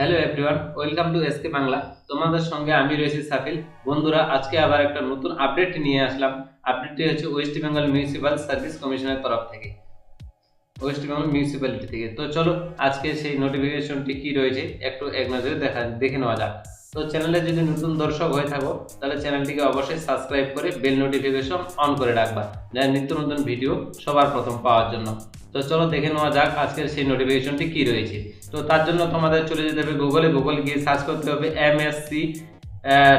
Hello everyone welcome to SK Bangla তোমাদের সঙ্গে আমি রয়েছি সাফিল। বন্ধুরা, আজকে আবার একটা নতুন আপডেট নিয়ে আসলাম। আপডেটটি হচ্ছে ওয়েস্ট বেঙ্গল মিউনিসিপাল সার্ভিস কমিশনের তরফ থেকে। ওয়েস্ট বেঙ্গল মিউনিসিপ্যালিটি থেকে। তো চলো, আজকে সেই নোটিফিকেশনটি কি রয়েছে, একটু এক নজরে দেখা, দেখে নেওয়া যাক। তো চ্যানেলে যদি নতুন দর্শক হয়ে থাকো, তাহলে চ্যানেলটিকে অবশ্যই সাবস্ক্রাইব করে বেল নোটিফিকেশন অন করে রাখবা। যা নিত্য নতুন ভিডিও সবার প্রথম পাওয়ার জন্য। তো চলো, দেখে নেওয়া যাক আজকের সেই নোটিফিকেশনটি কি রয়েছে। তো তার জন্য তোমাদের চলে যেতে হবে গুগলে গুগল গিয়ে সার্চ করতে হবে M S C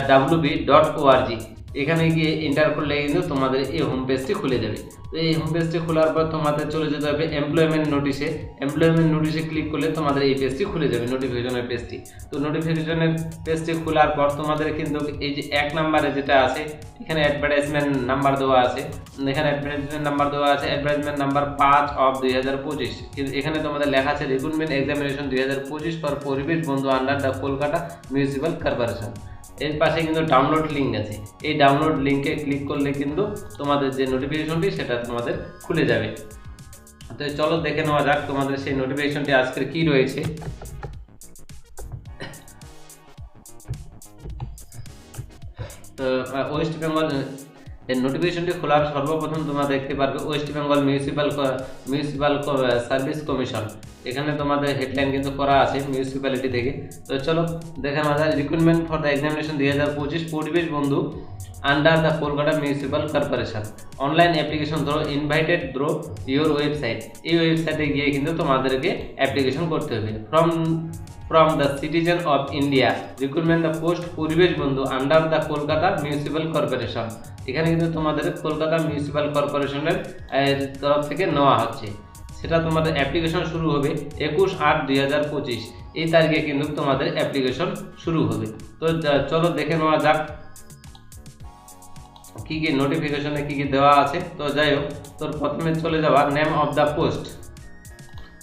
WB dot ORG এখানে গিয়ে এন্টার করলে কিন্তু তোমাদের এই হোম পেজটি খুলে যাবে। তো এই হোম পেজটি খোলার পর তোমাদের চলে যেতে হবে এমপ্লয়মেন্ট নোটিশে এমপ্লয়মেন্ট নোটিশে ক্লিক করলে তোমাদের এই পেজটি খুলে যাবে নোটিফিকেশনের পেজটি তো নোটিফিকেশনের পেজটি খোলার পর তোমাদের কিন্তু এই যে এক নাম্বারে যেটা আছে, এখানে অ্যাডভার্টাইজমেন্ট নাম্বার দেওয়া আছে। এখানে অ্যাডভার্টাইজমেন্ট নাম্বার দেওয়া আছে অ্যাডভার্টাইজমেন্ট নাম্বার পাঁচ অফ দুই হাজার পঁচিশ। কিন্তু এখানে তোমাদের লেখা আছে রিক্রুটমেন্ট এক্সামিনেশন দুই হাজার পঁচিশ ফর পরিবেশ বন্ধু under the Kolkata municipal corporation এর পাশে কিন্তু ডাউনলোড লিঙ্ক আছে। এই ডাউনলোড লিঙ্কে ক্লিক করলে কিন্তু তোমাদের যে নোটিফিকেশনটি সেটা তোমাদের খুলে যাবে। তো চলো দেখে নেওয়া যাক তোমাদের সেই নোটিফিকেশনটি আজকের কি রয়েছে। তো ওয়েস্ট বেঙ্গল এই নোটিফিকেশনটি খোলার সর্বপ্রথম তোমরা দেখতে পারবে West Bengal municipal municipal service commission এখানে তোমাদের হেডলাইন কিন্তু করা আছে মিউনিসিপ্যালিটি থেকে। তো চলো দেখে নেওয়া যায় রিক্রুটমেন্ট ফর দ্য এক্সামিনেশন দুই হাজার পঁচিশ পরিবেশ বন্ধু under the Kolkata municipal corporation online application ধরো ইনভাইটেড ধরো ইওর ওয়েবসাইট এই ওয়েবসাইটে গিয়ে কিন্তু তোমাদেরকে অ্যাপ্লিকেশন করতে হবে। From from the citizen of India recruitment the post পরিবেশ বন্ধু under the Kolkata municipal corporation এখানে কিন্তু তোমাদের কলকাতা মিউনিসিপ্যাল কর্পোরেশনের তরফ থেকে নেওয়া হচ্ছে। সেটা তোমাদের অ্যাপ্লিকেশন শুরু হবে একুশ আট দুই এই তারিখে কিন্তু তোমাদের অ্যাপ্লিকেশন শুরু হবে। তো চলো দেখে নেওয়া যাক কি কি নোটিফিকেশনে কি কি দেওয়া আছে। তো যাই হোক, তোর প্রথমে চলে যাওয়া নেম অফ দ্য পোস্ট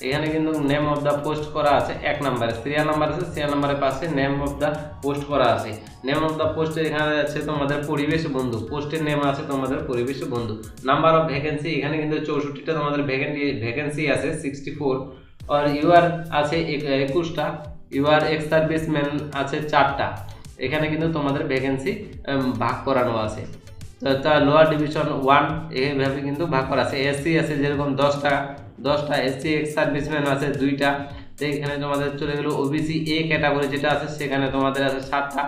এখানে কিন্তু নেম অফ দ্য পোস্ট করা আছে এক নাম্বারে সিরিয়াল নাম্বার আছে সিরিয়াল নাম্বারের পাশে নেম অফ দ্য পোস্ট করা আছে। নেম অফ দ্য পোস্ট এখানে আছে তোমাদের পরিবেশ বন্ধু। পোস্টের নেম আছে তোমাদের পরিবেশ বন্ধু। নাম্বার অফ ভ্যাকেন্সি এখানে কিন্তু চৌষট্টিটা তোমাদের ভ্যাকেন্সি ভ্যাকেন্সি আছে সিক্সটি ফোর আর ইউআর আছে একুশটা। ইউআর এক্স সার্ভিসম্যান আছে চারটা। এখানে কিন্তু তোমাদের ভ্যাকেন্সি ভাগ করানো আছে। তার লোয়ার ডিভিশন ওয়ান এইভাবে কিন্তু ভাগ করা আছে। এসসি আছে যেরকম দশটা। দশটা এসসি এক্স সার্ভিসম্যান আছে, দুইটা। এখানে তোমাদের চলে গেলো ওবিসি এ ক্যাটাগরি যেটা আছে, সেখানে তোমাদের আছে সাতটা।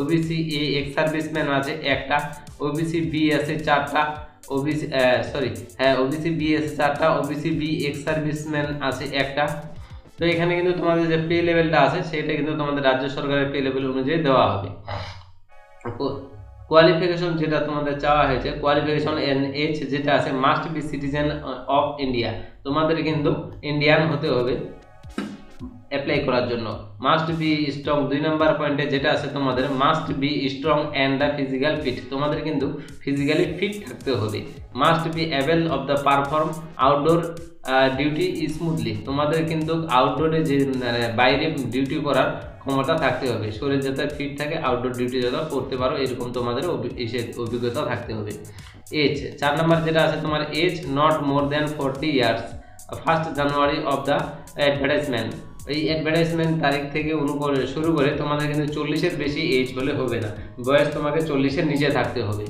ওবিসি এ এক্স সার্ভিসম্যান আছে, একটা। ওবিসি বি আছে, চারটা। ওবিসি সরি হ্যাঁ ওবিসি বি আছে, চারটা। ওবিসি বি এক্স সার্ভিসম্যান আছে, একটা। তো এখানে কিন্তু তোমাদের যে পে লেভেলটা আছে, সেটা কিন্তু তোমাদের রাজ্য সরকারের পে লেভেল অনুযায়ী দেওয়া হবে। কোয়ালিফিকেশন যেটা তোমাদের চাওয়া হয়েছে কোয়ালিফিকেশন এন এইচ যেটা আছে must be citizen of India তোমাদের কিন্তু ইন্ডিয়ান হতে হবে অ্যাপ্লাই করার জন্য। মাস্ট বি স্ট্রং দুই নম্বর পয়েন্টে যেটা আছে তোমাদের must be strong and the physical fit তোমাদের কিন্তু ফিজিক্যালি ফিট থাকতে হবে। Must be avail of the perform outdoor duty smoothly তোমাদের কিন্তু আউটডোরে যে মানে বাইরে ডিউটি করার ক্ষমতা থাকতে হবে। শরীর যাতে ফিট থাকে আউটডোর ডিউটি যাতে করতে পারো, এরকম তোমাদের অভিজ্ঞতা থাকতে হবে। এজ চার নম্বর যেটা আছে তোমার age not more than forty years first January of the advertisement এই অ্যাডভার্টাইজমেন্ট তারিখ থেকে অনুকরে শুরু করে তোমাদের কিন্তু চল্লিশের বেশি এজ হলে হবে না। বয়স তোমাকে চল্লিশের নিচে থাকতে হবে।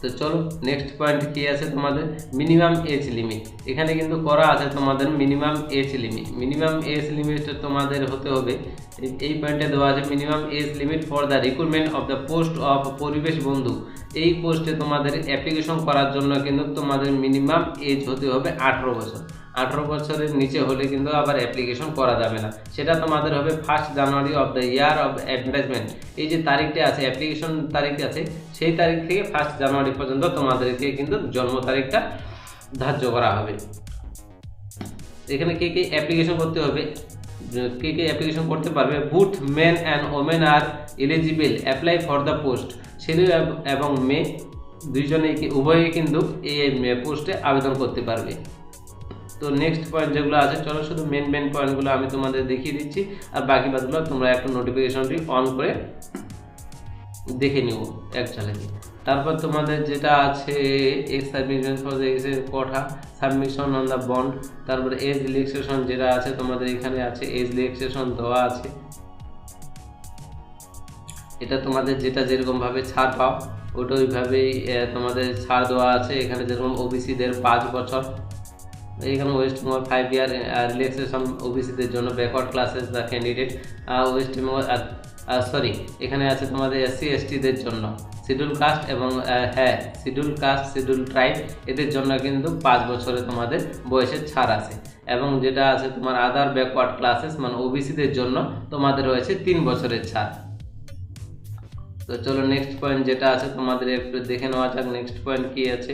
তো চলো নেক্সট পয়েন্ট কি আছে তোমাদের? মিনিমাম এজ লিমিট এখানে কিন্তু করা আছে তোমাদের minimum age limit minimum age limit তোমাদের হতে হবে। এই পয়েন্টে দেওয়া আছে minimum age limit for the recruitment of the post of পরিবেশ বন্ধু। এই পোস্টে তোমাদের অ্যাপ্লিকেশন করার জন্য কিন্তু তোমাদের মিনিমাম এজ হতে হবে আঠেরো বছর। আঠেরো বছরের নিচে হলে কিন্তু আবার অ্যাপ্লিকেশন করা যাবে না। সেটা তোমাদের হবে first January of the year of advertisement এই যে তারিখটা আছে অ্যাপ্লিকেশন তারিখ আছে, সেই তারিখ থেকে ফার্স্ট জানুয়ারি পর্যন্ত তোমাদেরকে কিন্তু জন্ম তারিখটা ধার্য করা হবে। এখানে কে কে অ্যাপ্লিকেশন করতে হবে, কে কে অ্যাপ্লিকেশন করতে পারবে both men and women are eligible apply for the post ছেলে এবং মেয়ে দুইজনেই উভয়ে কিন্তু এই পোস্টে আবেদন করতে পারবে। তো নেক্সট পয়েন্ট যেগুলো আছে, চলো শুধু মেন মেন পয়েন্টগুলো আমি তোমাদের দেখিয়ে দিচ্ছি, আর বাকি বাদগুলো তোমরা একটু নোটিফিকেশনটি অন করে দেখে নিব এক ঝালকে তারপর তোমাদের যেটা আছে ex submission for quota submission on the bond তারপর এজ রিল্যাক্সেশন যেটা আছে তোমাদের এখানে আছে এজ রিল্যাক্সেশন দেওয়া আছে। এটা তোমাদের যেটা যেরকমভাবে ছাড় পাও, ওটা ওইভাবেই তোমাদের ছাড় দেওয়া আছে, এখানে যেরকম ওবিসিদের পাঁচ বছর। এখানে West Bengal five year relaxation ওবিসিদের জন্য backward classes the candidate West Bengal sorry এখানে আছে তোমাদের এসসি এসটিদের জন্য। শিডিউল কাস্ট এবং হ্যাঁ শিডিউল কাস্ট শিডিউল ট্রাইব এদের জন্য কিন্তু পাঁচ বছরে তোমাদের বয়সের ছাড় আছে। এবং যেটা আছে তোমার আদার ব্যাকওয়ার্ড ক্লাসেস মানে ওবিসিদের জন্য তোমাদের রয়েছে তিন বছরের ছাড়। তো চলো নেক্সট পয়েন্ট যেটা আছে তোমাদের একটু দেখে নেওয়া যাক নেক্সট পয়েন্ট কী আছে।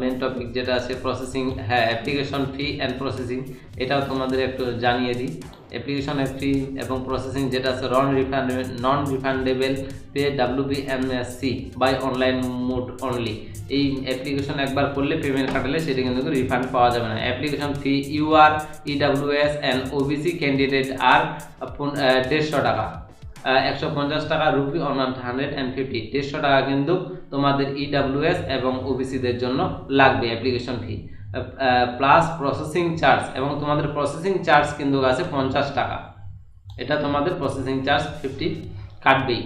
মেন টপিক যেটা আছে প্রসেসিং হ্যাঁ অ্যাপ্লিকেশন ফি অ্যান্ড প্রসেসিং এটাও তোমাদের একটু জানিয়ে দিই। অ্যাপ্লিকেশন ফি এবং প্রসেসিং যেটা আছে non refundable non refundable pay W B M S C by online mode only এই অ্যাপ্লিকেশন একবার করলে পেমেন্ট কাটালে সেটা কিন্তু রিফান্ড পাওয়া যাবে না। Application fee U R EWS and OBC candidate আর দেড়শো টাকা। একশো পঞ্চাশ টাকা rupee one hundred and fifty দেড়শো টাকা কিন্তু তোমাদের ইডাব্লিউএস এবং ওবিসিদের জন্য লাগবে application fee plus processing charge এবং তোমাদের প্রসেসিং চার্জ কিন্তু আছে পঞ্চাশ টাকা। এটা তোমাদের প্রসেসিং চার্জ ফিফটি কাটবেই।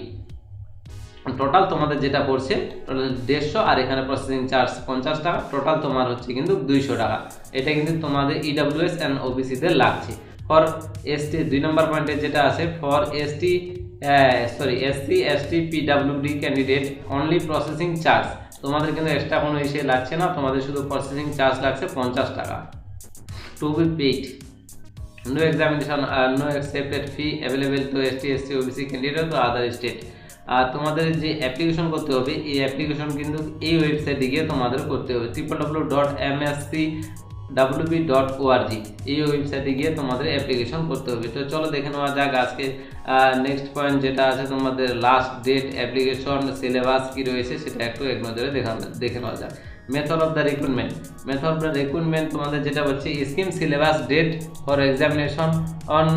টোটাল তোমাদের যেটা পড়ছে টোটাল দেড়শো আর এখানে প্রসেসিং চার্জ পঞ্চাশ টাকা টোটাল তোমার হচ্ছে কিন্তু দুইশো টাকা। এটা কিন্তু তোমাদের ইডাব্লিউএস অ্যান্ড ওবিসিদের লাগছে। ফর এসটি দুই নম্বর পয়েন্টে যেটা আছে for ST sorry SC ST PWD candidate only processing charge তোমাদের কিন্তু এক্সট্রা কোনো ইসে লাগছে না তোমাদের শুধু প্রসেসিং চার্জ লাগছে পঞ্চাশ টাকা। To be paid no examination uh, no accepted fee available to ST SC OBC candidate or other state আর তোমাদের যে অ্যাপ্লিকেশন করতে হবে এই অ্যাপ্লিকেশন কিন্তু এই ওয়েবসাইটে গিয়ে তোমাদের করতে হবে। Triple W dot M S C WB dot ORG এই ওয়েবসাইটে গিয়ে তোমাদের অ্যাপ্লিকেশন করতে হবে। তো চলো দেখে নেওয়া যাক আজকে নেক্সট পয়েন্ট যেটা আছে, তোমাদের লাস্ট ডেট অ্যাপ্লিকেশন সিলেবাস কি রয়েছে সেটা একটু এক নজরে দেখা দেখে নেওয়া যাক। Method of the recruitment method of the recruitment তোমাদের যেটা হচ্ছে scheme syllabus date for examination on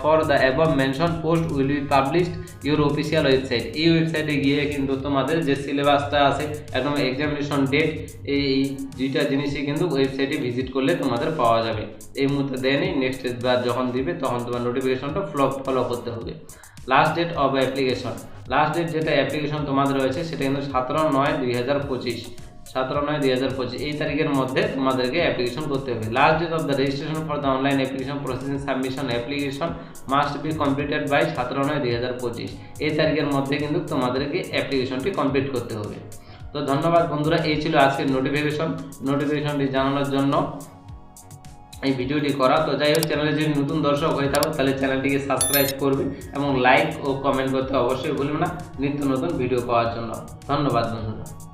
for the above mention post will be published your official website এই ওয়েবসাইটে গিয়ে কিন্তু তোমাদের যে সিলেবাসটা আছে, একদম এক্সামিনেশন ডেট এই দুইটা জিনিসই কিন্তু ওয়েবসাইটে ভিজিট করলে তোমাদের পাওয়া যাবে। এই মুহূর্তে দেয়নি নেক্সট বার যখন দিবে, তখন তোমার নোটিফিকেশনটা ফলো ফলো করতে হবে। Last date of application last date যেটা অ্যাপ্লিকেশন তোমাদের রয়েছে, সেটা কিন্তু সতেরো নয় দুই হাজার পঁচিশ। সতেরো নয় দুই হাজার পঁচিশ। এই তারিখের মধ্যে তোমাদেরকে অ্যাপ্লিকেশন করতে হবে। Last date of the registration for the online application processing submission application must be completed by সতেরো নয় দুই হাজার পঁচিশ। এই তারিখের মধ্যে কিন্তু তোমাদেরকে অ্যাপ্লিকেশনটি কমপ্লিট করতে হবে। তো ধন্যবাদ বন্ধুরা, এই ছিল আজকের নোটিফিকেশন নোটিফিকেশনটি জানানোর জন্য এই ভিডিওটি করা। তো যাই হোক চ্যানেলে যদি নতুন দর্শক হয়ে থাকো, তাহলে চ্যানেলটিকে সাবস্ক্রাইব করবে এবং লাইক ও কমেন্ট করতে অবশ্যই ভুলবে না। নিত্য নতুন ভিডিও পাওয়ার জন্য। ধন্যবাদ বন্ধুরা।